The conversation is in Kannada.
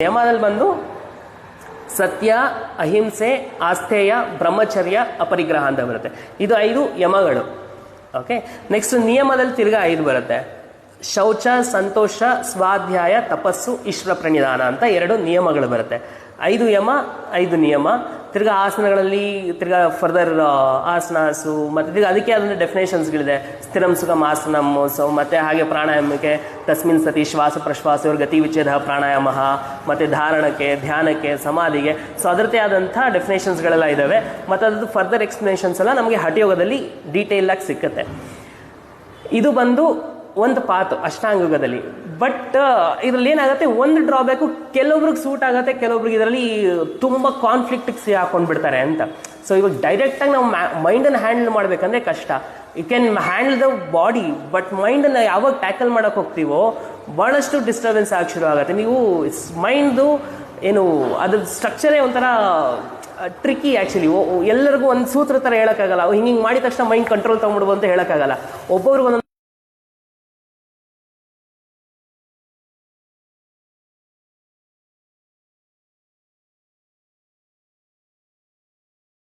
ಯಮದಲ್ಲಿ ಬಂದು ಸತ್ಯ, ಅಹಿಂಸೆ, ಆಸ್ಥೇಯ, ಬ್ರಹ್ಮಚರ್ಯ, ಅಪರಿಗ್ರಹ ಅಂತ ಬರುತ್ತೆ. ಇದು ಐದು ಯಮಗಳು. ಓಕೆ ನೆಕ್ಸ್ಟ್ ನಿಯಮದಲ್ಲಿ ತಿರ್ಗಾ ಐದು ಬರುತ್ತೆ. ಶೌಚ, ಸಂತೋಷ, ಸ್ವಾಧ್ಯಾಯ, ತಪಸ್ಸು ಈಶ್ವರ ಪ್ರಣಿಧಾನ ಅಂತ ಎರಡು ನಿಯಮಗಳು ಬರುತ್ತೆ. ಐದು ಯಮ, ಐದು ನಿಯಮ. ತಿರ್ಗಾ ಆಸನಗಳಲ್ಲಿ ತಿರ್ಗಾ ಫರ್ದರ್ ಆಸನಾಸು ಮತ್ತು ತಿರ್ಗಾ ಅದಕ್ಕೆ ಆದಂಥ ಡೆಫಿನೇಷನ್ಸ್ಗಳಿದೆ ಸ್ಥಿರಂ, ಸುಖಂ, ಆಸನಂ ಸೊ ಮತ್ತು ಹಾಗೆ ಪ್ರಾಣಾಯಾಮಕ್ಕೆ ತಸ್ಮಿನ್ ಸತಿ ಶ್ವಾಸ ಪ್ರಶ್ವಾಸ ಇವ್ರ ಗತಿ ವಿಚ್ಛೇದ ಪ್ರಾಣಾಯಾಮ, ಮತ್ತು ಧಾರಣಕ್ಕೆ, ಧ್ಯಾನಕ್ಕೆ, ಸಮಾಧಿಗೆ. ಸೊ ಅದರದೇ ಆದಂಥ ಡೆಫಿನೇಷನ್ಸ್ಗಳೆಲ್ಲ ಇದ್ದಾವೆ ಮತ್ತು ಅದ್ರದ್ದು ಫರ್ದರ್ ಎಕ್ಸ್ಪ್ಲನೇಷನ್ಸ್ ಎಲ್ಲ ನಮಗೆ ಹಠಯೋಗದಲ್ಲಿ ಡೀಟೇಲಾಗಿ ಸಿಕ್ಕತ್ತೆ. ಇದು ಬಂದು ಒಂದು ಪಾತು ಅಷ್ಟಾಂಗದಲ್ಲಿ. ಬಟ್ ಇದರಲ್ಲಿ ಏನಾಗುತ್ತೆ, ಒಂದು ಡ್ರಾಬ್ಯಾಕು ಕೆಲವೊಬ್ರಿಗೆ ಸೂಟ್ ಆಗುತ್ತೆ, ಕೆಲವೊಬ್ರಿಗೆ ಇದರಲ್ಲಿ ತುಂಬ ಕಾನ್ಫ್ಲಿಕ್ಟಿಗೆ ಸಿ ಹಾಕೊಂಡ್ಬಿಡ್ತಾರೆ ಅಂತ. ಸೊ ಇವಾಗ ಡೈರೆಕ್ಟಾಗಿ ನಾವು ಮೈಂಡನ್ನು ಹ್ಯಾಂಡಲ್ ಮಾಡಬೇಕಂದ್ರೆ ಕಷ್ಟ. You can handle the body but ಮೈಂಡನ್ನು ಯಾವಾಗ ಟ್ಯಾಕಲ್ ಮಾಡೋಕೆ ಹೋಗ್ತೀವೋ ಭಾಳಷ್ಟು ಡಿಸ್ಟರ್ಬೆನ್ಸ್ ಆಗಿ ಶುರು ಆಗುತ್ತೆ. ನೀವು ಮೈಂಡು ಏನು, ಅದ್ರ ಸ್ಟ್ರಕ್ಚರೇ ಒಂಥರ ಟ್ರಿಕ್ಕಿ ಆ್ಯಕ್ಚುಲಿ ಎಲ್ಲರಿಗೂ ಒಂದು ಸೂತ್ರ ಥರ ಹೇಳೋಕ್ಕಾಗಲ್ಲ. ಹಿಂಗೆ ಹಿಂಗೆ ಮಾಡಿದ ತಕ್ಷಣ ಮೈಂಡ್ ಕಂಟ್ರೋಲ್ ತೊಗೊಂಡ್ಬಿಡ್ಬೋದು ಅಂತ ಹೇಳೋಕ್ಕಾಗಲ್ಲ. ಒಬ್ಬೊಬ್ರಿಗೆ